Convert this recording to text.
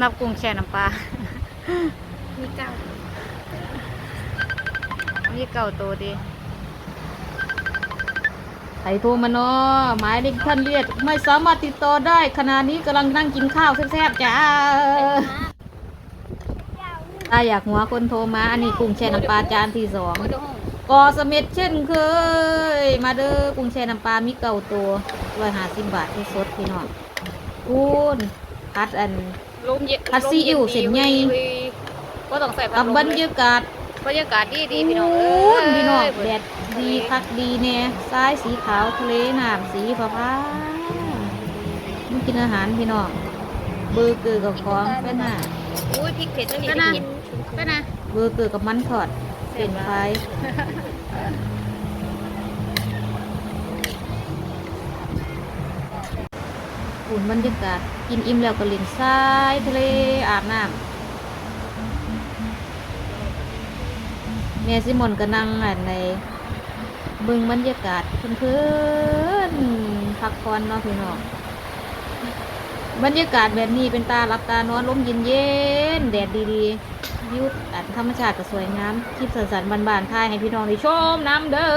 นับกุ้งแช่น้ำปลา มีเก้ามีเก่าตัวดีไถโทรมาเนาะหมายเลขท่านเรียกไม่สามารถติดต่อได้ ขณะนี้กำลังนั่งกินข้าวแซ่บๆจ้าถ้าอยากหัวคนโทรมา อันนี้กุ้งแช่น้ำปลาจานที่สองโอ้ยเดี๋ยวห้องกอเสม็ดเช่นเคย มาเด้อกุ้งแช่น้ำปลามีเก่าตัวร้อยห้าสิบบาทที่สดพี่น้องคูณพัดอัน ลมเย็นผัดซีอิ๊วเส้นใหญ่ ก็ต้องใส่ผักัดบลมบรรยากาศบรรยากาศดีดีพี่น้องโเอ้ย พี่น้องแดดดีคักดีแน่ซ้ายสีขาวทะเลน้ำสีฟ้าฟ้ามันกินอาหารพี่น้องเบอร์เกอร์กับของเป็นน่ะอุ้ยพริกเผ็ดไม่มีก็ได้นะกินเป็นน่ะเบอร์เกอร์กับมันทอดเป็นไฟ อุ่นบรรยากาศกินอิ่มแล้วก็เล่นทรายทะเลอาบน้ำแม่ซิมอนก็นั่งอันในเบิ่งบรรยากาศเพื่อนๆพักผ่อนเนาะพี่น้องบรรยากาศแบบนี้เป็นตารับตานอนลมเย็นเย็นๆแดดดีๆวิวอันธรรมชาติก็สวยงามคลิปสันๆบานๆถ่ายให้พี่น้องได้ชมน้ำเด้อ